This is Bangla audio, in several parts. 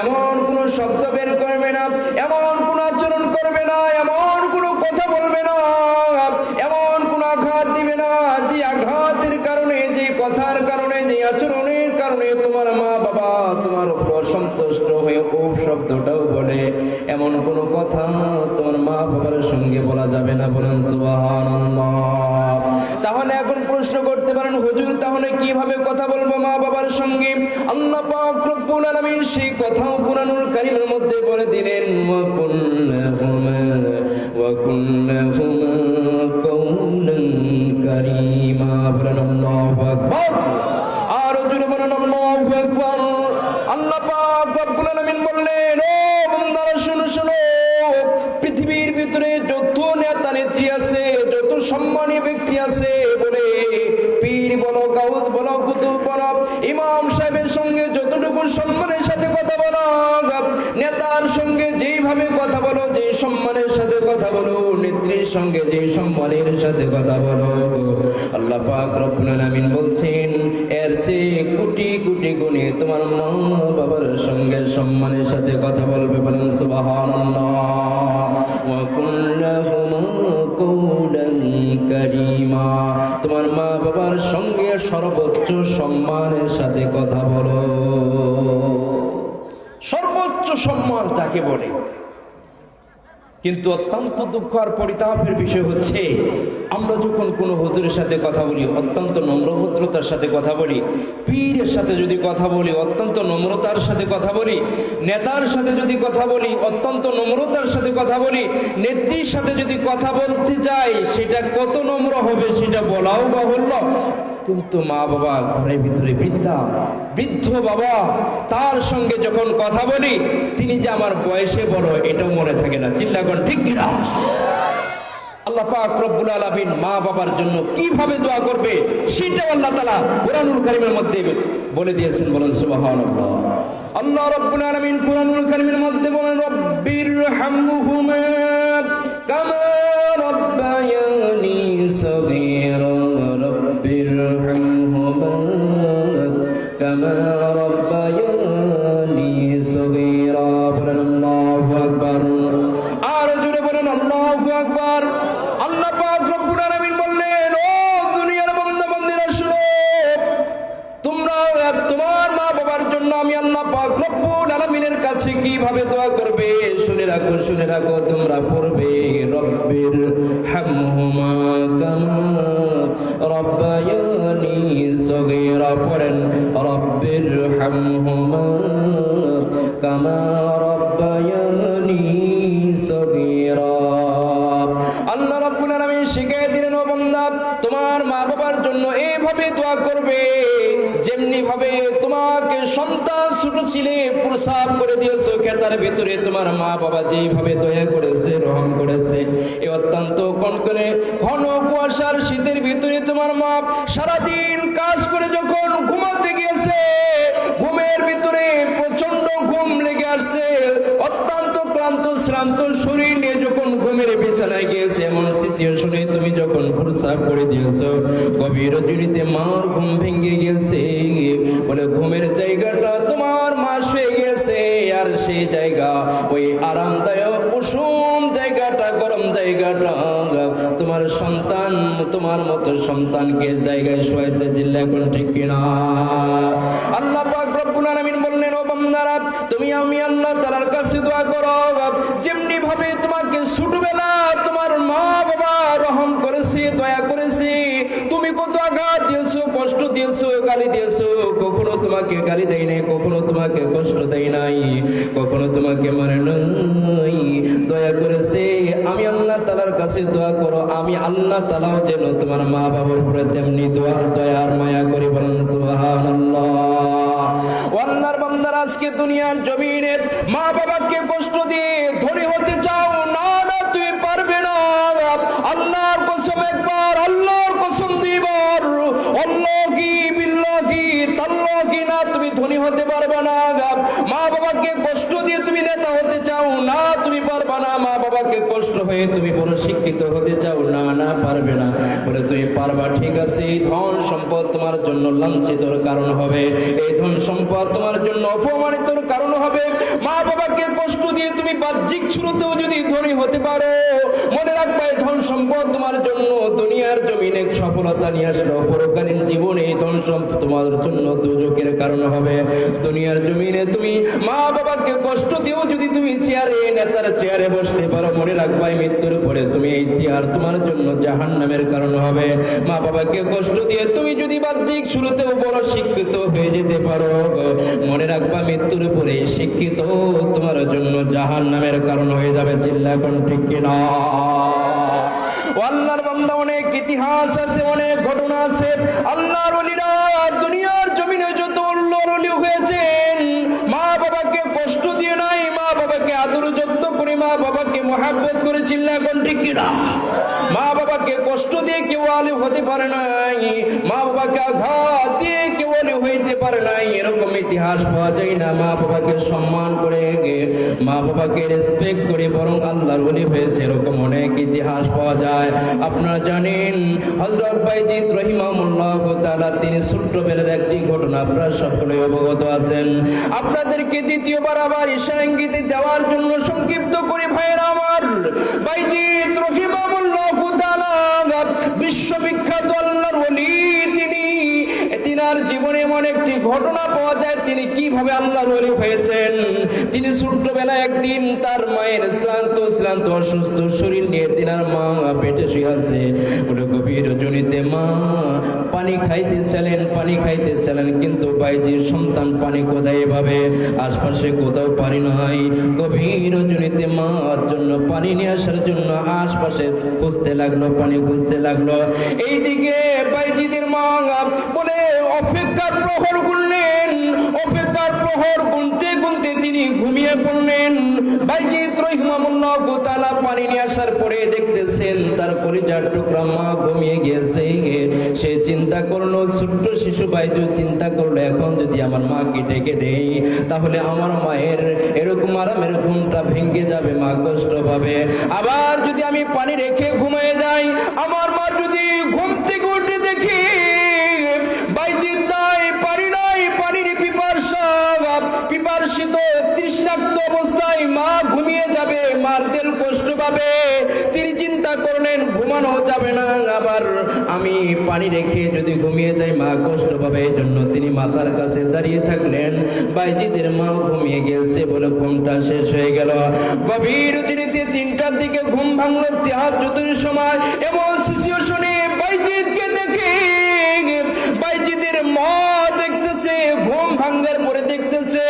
এমন কোনো শব্দ বের করবে না, এমন কোনো আচরণ করবে না, এমন কোনো কথা বলবে না, এমন কোনো আঘাত দিবে না, যে আঘাতের কারণে, যে কথার কারণে, যে আচরণের কারণে তোমার মা বাবা তোমার উপর অসন্তুষ্ট হয়ে ও শব্দটাও বলে। এমন কোনো কথা তোমার মা বাবার সঙ্গে বলা যাবে না বলেন, সুবহানাল্লাহ। তাহলে এখন প্রশ্ন করতে পারেন, হুজুর, তাহলে কীভাবে কথা বলব মা বাবার সঙ্গে? আল্লাহ পাক রব্বুল আলামিন সেই কথাও কুরআনুল কারীমের মধ্যে বলে দিলেন আর জুড়ে বলেন, আল্লাহু আকবার। আল্লাহ পাক বললেন শুনো শুনো। পৃথিবীর ভিতরে যত নেতা নেত্রী আছে, যত সম্মানী ব্যক্তি আছে সঙ্গে যে সম্মানের সাথে কথা বলো। আল্লাহ পাক রব্বুল বলছেন, এর চেয়ে কোটি কোটি গুণে তোমার মা বাবার সঙ্গে সম্মানের সাথে কথা বলবে বলেন সুবহানাল্লাহ। ওয়া কুল্লাহুমা কওলান কারীমা। তোমার মা বাবার সঙ্গে সর্বোচ্চ সম্মানের সাথে কথা বলো। সর্বোচ্চ সম্মান তাকে বলে। কিন্তু অত্যন্ত দুঃখ আর পরিতাপের বিষয় হচ্ছে, আমরা যখন কোনো হুজুরের সাথে কথা বলি, অত্যন্ত নম্রভদ্রতার সাথে কথা বলি, পীরের সাথে যদি কথা বলি, অত্যন্ত নম্রতার সাথে কথা বলি, নেতার সাথে যদি কথা বলি, অত্যন্ত নম্রতার সাথে কথা বলি, নেত্রীর সাথে যদি কথা বলতে যাই, সেটা কত নম্র হবে সেটা বলাও বাহুল্য। কিন্তু মা বাবা ঘরের ভিতরে বৃদ্ধা, বৃদ্ধ বাবা, তার সঙ্গে যখন কথা বলি, তিনি যে আমার বয়সে বড়, এটাও মনে থাকে না। চিল্লাগন, ঠিক কিনা? আল্লাহ পাক আলামিন মা বাবার জন্য কীভাবে দোয়া করবে আল্লাহ মধ্যে বলে দিয়েছেন, বলেন আল্লাহ আলামিন মধ্যে বলেন, রব্বির হামহুমা আকবার। আল্লাহ বললেন, ও দুনিয়ার বান্দা বান্দিরা শুনো। তোমরা, তোমার মা বাবার জন্য আমি আল্লাহ পাক রব্বুল আলামিনের কাছে কীভাবে দোয়া করবে? শুনে রাখো শুনে রাখো, তোমরা পড়বে। রব্বির হামহুমা কামা রব্বায়ানি সগীরা। পড়েন, রব্বির হামহুমা কামা ভাবে তোমাকে সন্তান ছোট ছিলে প্রসাব করে দিয়েছ খেতার ভিতরে তোমার মা বাবা যেইভাবে দয়া করেছে, রহম করেছে। এ অত্যন্ত কনকনে ঘন কুয়াশার শীতের ভিতরে তোমার মা সারাদিন কাজ করে যখন যখন করে দিয়েছ। গভীর রজনীতে মার ঘুম ভেঙে গেছে বলে, ঘুমের জায়গাটা তোমার মা শুয়ে গেছে আর সেই জায়গা, ওই আরামদায়ক কুসুম জায়গাটা, গরম জায়গাটা। তোমার সন্তান, তোমার মতো সন্তানকে জায়গায় শোয়াইছে জিল্লা এখন ঠিক কিনা? আল্লাহ পাক রব্বুল বললেন, ও বান্দারা, তুমি আমি আল্লাহ তাআলার কাছে দোয়া করো। যেমনি ভাবে তোমাকে ছোটবেলা তোমার মা বাবা রহম করেছে, দয়া করেছে তুমি কত আঘাত দিয়েছ কষ্ট দিয়েছ গালি দিয়েছ কখনো তোমাকে গালি দেয় নাই, কখনো তোমাকে কষ্ট দেয় নাই, কখনো তোমাকে মানে নাই। দয়া করেছে আমি আল্লাহ তালার কাছে দোয়া করো, আমি আল্লাহ তালাও যেন তোমার মা বাবার উপরে তেমনি দোয়ার দয়ার মায়া করি বলেন ও আল্লাহর বান্দার, আজকে দুনিয়ার জমিনে মা বাবাকে কষ্ট দিয়ে ধনী হতে চাও, না না, তুমি পারবে না। আল্লাহর কসম একবার, আল্লাহর কসম দুইবার অল্লাহ কি বিল্লাহ কি তাল্লাহ কি না তুমি ধনী হতে পারবে না মা বাবাকে কষ্ট দিয়ে তুমি নেতা হতে চাও না তুমি পারবে না মা বাবাকে কষ্ট হয়ে তুমি বড় শিক্ষিত হতে চাও, না না, পারবে না। বলে, তুমি পারবা, ঠিক আছে। এই ধন সম্পদ তোমার জন্য লাঞ্ছিতর কারণ হবে। এই ধন সম্পদ তোমার জন্য অপমানিতর কারণ হবে। মা বাবাকে কষ্ট দিয়ে তুমি বাহ্যিক শুরুতেও যদি ধনী হতে পারো, মনে রাখবে ধন সম্পদ তোমার জন্য দুনিয়ার জমিনে সফলতা নিয়ে আসলো। পরকালীন জীবনে এই ধন সম্পদ তোমার জন্য দুযোগের কারণ হবে। দুনিয়ার জমিনে তুমি মা বাবাকে কষ্ট দিয়েও যদি তুমি চেয়ারে, নেতার চেয়ারে বসতে পারো মনে রাখবে মৃত্যুর পরে তুমি এই তোমার জন্য জাহান নামের কারণ হবে। মা বাবাকে কষ্ট দিয়ে তুমি যদি বাহ্যিক শুরুতেও বড় শিক্ষিত হয়ে যেতে পারো, মনে রাখবা মৃত্যুর শিক্ষিত তোমার জন্য জাহান নামের কারণ হয়ে যাবে, চিল্লা এখন ঠিক কিনা? আল্লাহর বান্দা, অনেক ইতিহাস আছে, অনেক ঘটনা আছে। আল্লাহর অলিরা দুনিয়ার জমিনে যত উল্লোর অলি হয়েছেন মা বাবাকে কষ্ট দিয়ে নাই মা বাবাকে আদর যত্ন করে মা বাবাকে মহাব্বত করে চিল্লা কিনা? মা বাবাকে কষ্ট দিয়ে কেউ হতে পারে নাই। মা বাবাকে আঘাত দিয়ে কেউ হইতে পারে নাই। এরকম ইতিহাস পাওয়া যায় না। মা বাবাকে সম্মান করে, মা বাবাকে রেসপেক্ট করে বরং আল্লাহর ওলি হয়েছে এরকম অনেক ইতিহাস পাওয়া যায়। আপনারা জানেন হজরত বাইজিৎ রহিমামুল্লাহ তাআলা তিনি ছোট্টবেলার একটি ঘটনা। আপনারা সকলে অবগত আছেন। আপনাদেরকে দ্বিতীয়বার আবার ঈশা ইঙ্গিতে দেওয়ার জন্য সংক্ষিপ্ত করে ভাইয়েরা কীভাবে আল্লাহর ওলি হয়েছেন? তিনি ছোট্টবেলায় একদিন তার মায়ের শ্রান্ত শ্রান্ত, অসুস্থ শরীর নিয়ে তিনার মা পেটে শুয়ে আছে বলে, গভীর জনিতে মা, পানি খাইতেছিলেন পানি খাইতেছিলেন, কিন্তু বাইজির সন্তান পানি কোথায় এভাবে আশপাশে কোথাও পানি নাই। গভীর জনিতে মার জন্য পানি নিয়ে আসার জন্য আশপাশে খুঁজতে লাগল, পানি খুঁজতে লাগল। এইদিকে বাইজিদের মা বলে অপেক্ষার প্রহর গুনলেন অপেক্ষার প্রহর গুনতে গুনতে তিনি ঘুমিয়ে পড়লেন। বাইজিৎ রহিমামুল্লাহ তাআলা পানি নিয়ে আসার পরে দেখতেছেন, তার কলিজার টুকরা মা ঘুমিয়ে গিয়েছে। সে চিন্তা করল, ছোট্ট শিশু বাইজু চিন্তা করল, এখন যদি আমার মাকে ডেকে দেই, তাহলে আমার মায়ের এরকম আরামের ঘুমটা ভেঙে যাবে, মা কষ্ট পাবে। আবার যদি আমি পানি রেখে ঘুমিয়ে যাই, আমার মা যদি ঘুম ঘুমানো যাবে না। আবার আমি পানি রেখে যদি ঘুমিয়ে যাই, মা কষ্ট পাবে। এই জন্য তিনি মাতার কাছে দাঁড়িয়ে থাকলেন। বাইজিদের মা ঘুমিয়ে গেছে বলে ঘুমটা শেষ হয়ে গেল। গভীর তিনিতে তিনটার দিকে ঘুম ভাঙলো। তেহার চতুর সময় এমন সিচুয়েশনে বাইজিদকে দেখে বাইজিদের মা দেখতেছে, ঘুম ভাঙ্গার পরে দেখতেছে,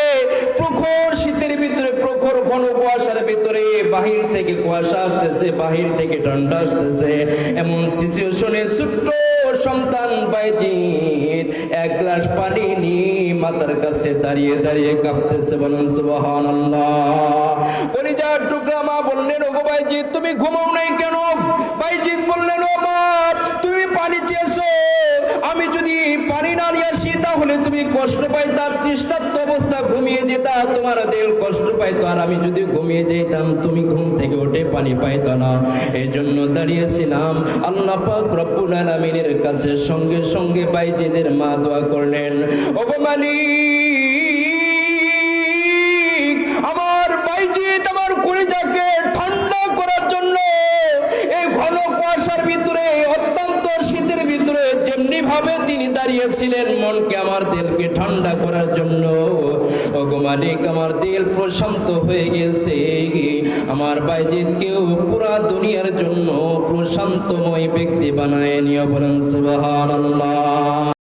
প্রখর শীতের ভিতরে, প্রখর ঘন কুয়াশার ভিতরে বাহির থেকে কুয়াশা আসতেছে, বাহির থেকে ঠান্ডা আসতেছে। এমন সিচুয়েশনে ছোট্ট সন্তান বাইজিৎ এক গ্লাস পানি নিয়ে মাতার কাছে দাঁড়িয়ে দাঁড়িয়ে কাঁপতেছে বলুন, সুবহানাল্লাহ। কলিজার টুকরা মা বললেন, ওগো বাইজিৎ, তুমি ঘুমাও নাই কেন? বাইজিৎ বললেন, ও মা, তুমি পানি চেয়েছো। আমি যদি পানি না নিয়ে আসি, তাহলে তুমি কষ্ট পাইতা তৃষ্ণাত্ম অবস্থা ঘুমিয়ে যেতা তোমার দিল কষ্ট পাইতো। আর আমি যদি ঘুমিয়ে যেতাম, তুমি ঘুম থেকে উঠে পানি পাইত না। এই জন্য দাঁড়িয়েছিলাম। আল্লাহ পাক রব্বুল আলামিনের কাছে সঙ্গে সঙ্গে বাইজিদের মা দোয়া করলেন, ওগো মালিক ভাবে তিনি দাঁড়িয়েছিলেন মনকে আমার দিলকে ঠান্ডা করার জন্য। ওগো মালিক, আমার দিল প্রশান্ত হয়ে গেছে। আমার বাইজিৎকেও পুরা দুনিয়ার জন্য প্রশান্তময় ব্যক্তি বানায় নিয়ে বলেন সুবহানাল্লাহ।